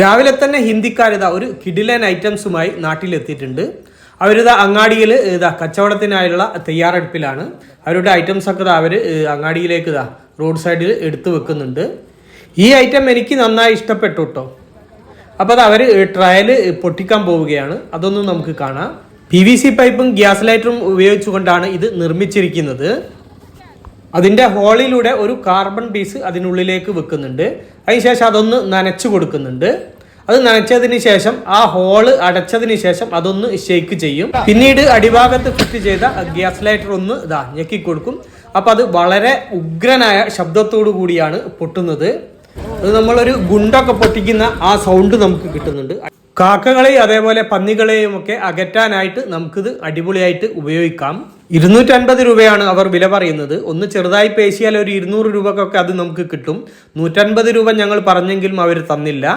രാവിലെ തന്നെ ഹിന്ദിക്കാരിതാ ഒരു കിഡിലൻ ഐറ്റംസുമായി നാട്ടിലെത്തിയിട്ടുണ്ട്. അവരിതാ അങ്ങാടിയിൽ ഇതാ കച്ചവടത്തിനായുള്ള തയ്യാറെടുപ്പിലാണ്. അവരുടെ ഐറ്റംസ് ഒക്കെ അവർ അങ്ങാടിയിലേക്ക് ഇതാ റോഡ് സൈഡിൽ എടുത്തു വെക്കുന്നുണ്ട്. ഈ ഐറ്റം എനിക്ക് നന്നായി ഇഷ്ടപ്പെട്ടു കേട്ടോ അപ്പോൾ അത് അവർ ട്രയൽ പൊട്ടിക്കാൻ പോവുകയാണ്. അതൊന്നും നമുക്ക് കാണാം. പി വി സി പൈപ്പും ഗ്യാസ് ലൈറ്ററും ഉപയോഗിച്ചുകൊണ്ടാണ് ഇത് നിർമ്മിച്ചിരിക്കുന്നത്. അതിന്റെ ഹോളിലൂടെ ഒരു കാർബൺ പീസ് അതിനുള്ളിലേക്ക് വെക്കുന്നുണ്ട്. അതിനുശേഷം അതൊന്ന് നനച്ചു കൊടുക്കുന്നുണ്ട്. അത് നനച്ചതിന് ശേഷം ആ ഹോൾ അടച്ചതിന് ശേഷം അതൊന്ന് ഷേക്ക് ചെയ്യും. പിന്നീട് അടിഭാഗത്ത് ഫിറ്റ് ചെയ്ത ഗ്യാസ് ലൈറ്റർ ഒന്ന് ഇതാ ഞെക്കി കൊടുക്കും. അപ്പം അത് വളരെ ഉഗ്രനായ ശബ്ദത്തോടു കൂടിയാണ് പൊട്ടുന്നത്. അത് നമ്മളൊരു ഗുണ്ടൊക്കെ പൊട്ടിക്കുന്ന ആ സൗണ്ട് നമുക്ക് കിട്ടുന്നുണ്ട്. കാക്കകളെയും അതേപോലെ പന്നികളെയും ഒക്കെ അകറ്റാനായിട്ട് നമുക്കിത് അടിപൊളിയായിട്ട് ഉപയോഗിക്കാം. ഇരുന്നൂറ്റൻപത് രൂപയാണ് അവർ വില പറയുന്നത്. ഒന്ന് ചെറുതായി പേശിയാൽ ഒരു ഇരുന്നൂറ് രൂപക്കൊക്കെ അത് നമുക്ക് കിട്ടും. നൂറ്റൻപത് രൂപ ഞങ്ങൾ പറഞ്ഞെങ്കിലും അവർ തന്നില്ല.